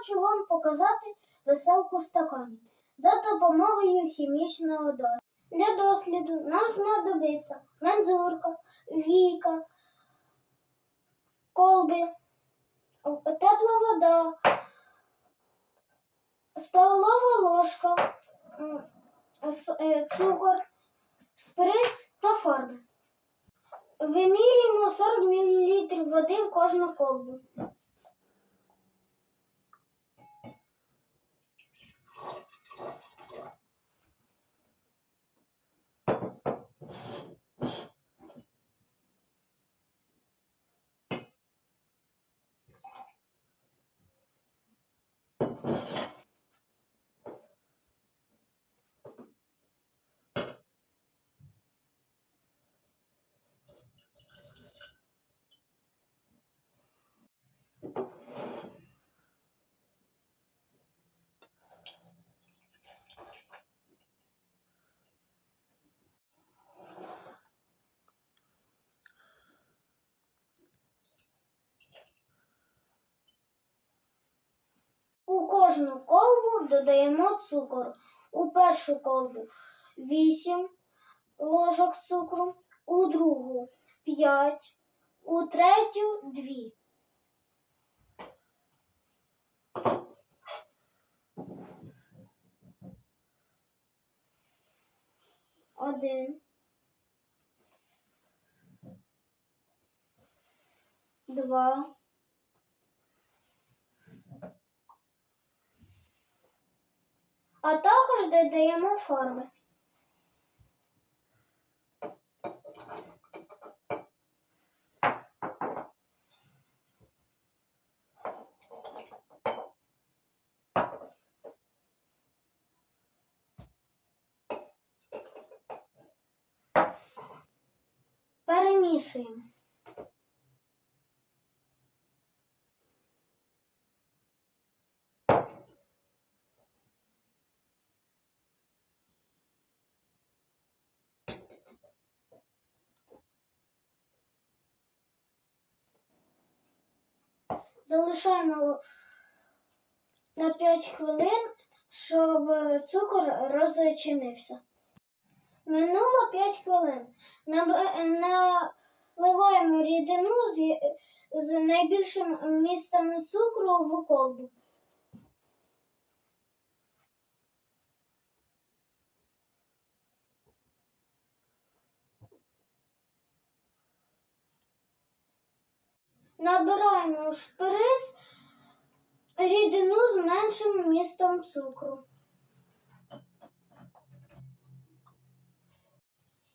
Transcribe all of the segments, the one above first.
хочу вам показати веселку в стакані за допомогою хімічного досліду. Для досліду нам знадобиться мензурка, віка, колби, тепла вода, столова ложка, е, цукор, шприц та фарби. Вимірюємо 40 мл води в кожну колбу. У кожну колбу додаємо цукор. У першу колбу 8 ложок цукру, у другу 5, у третю 2. Один. Два. А також додаємо фарби. Перемішуємо. Залишаємо на 5 хвилин, щоб цукор розчинився. Минуло 5 хвилин. Наливаємо рідину з, найбільшим місцем цукру в колбу. Набираємо в шприц рідину з меншим містом цукру.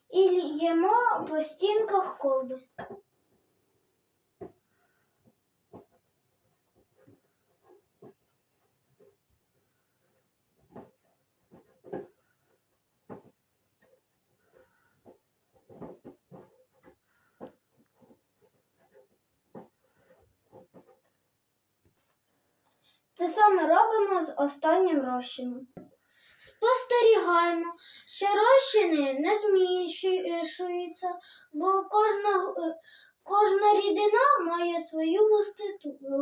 І ліємо по стінках колби. Те саме робимо з останнім розчином. Спостерігаємо, що розчини не змішуються, бо кожна, кожна рідина має свою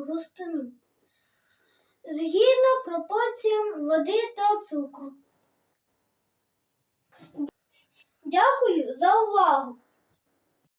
густину згідно пропорціям води та цукру. Дякую за увагу!